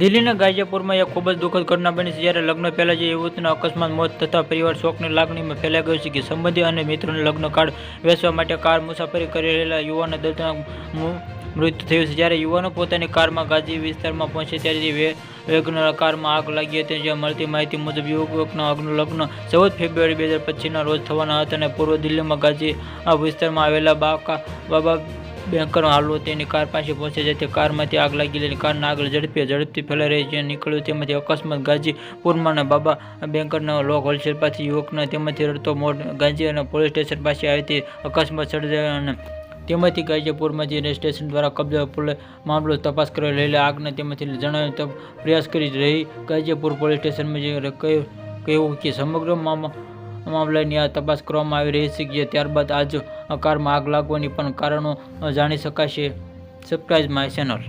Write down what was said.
દિલ્હીના ગાઝિયાપુરમાં એક ખૂબ જ દુઃખદ ઘટના બની છે જ્યારે લગ્ન પહેલાં જે યુવતીના અકસ્માત, મોત થતા પરિવાર શોકની લાગણીમાં ફેલાઈ ગયો છે કે સંબંધી અને મિત્રોને લગ્ન કાર્ડ વેચવા માટે કાર મુસાફરી કરી રહેલા યુવાનના દર્દનાક મૃત્યુ થયું છે. જ્યારે યુવાનો પોતાની કારમાં ગાજી વિસ્તારમાં પહોંચે ત્યારે વેગનર કારમાં આગ લાગી હતી, જ્યાં મળતી માહિતી મુજબ યુવકના આગનું લગ્ન ચૌદ ફેબ્રુઆરી બે હજાર પચીસના રોજ થવાના હતા અને પૂર્વ દિલ્હીમાં ગાજી વિસ્તારમાં આવેલા બાકા, બાબા બેંકર હાલો તેની કાર પાસે પહોંચે છે. તે કારમાંથી આગ લાગી ગયેલી. કારના આગળ ઝડપી ઝડપથી ફેલાઈ રહી છે. નીકળ્યું તેમાંથી અકસ્માત. ગાજીપુરમાં બાબા બેંકરના લોક હોલસેલ પાસે યુવકના તેમાંથી રડતો મોડ ગાંજી અને પોલીસ સ્ટેશન પાસે આવી અકસ્માત સર્જાયો અને તેમાંથી ગાજીપુરમાં જે સ્ટેશન દ્વારા કબજા પોલીસ મામલો તપાસ કરી રહેલા આગને તેમાંથી જણાવ્યું પ્રયાસ કરી રહી ગાજીપુર પોલીસ સ્ટેશનમાં જે કહ્યું કહેવું કે સમગ્ર મામલા મામલાની આ તપાસ કરવામાં આવી રહી છે કે ત્યારબાદ આજ કારમાં આગ લાગવાની પણ કારણો જાણી શકાશે. Subscribe my channel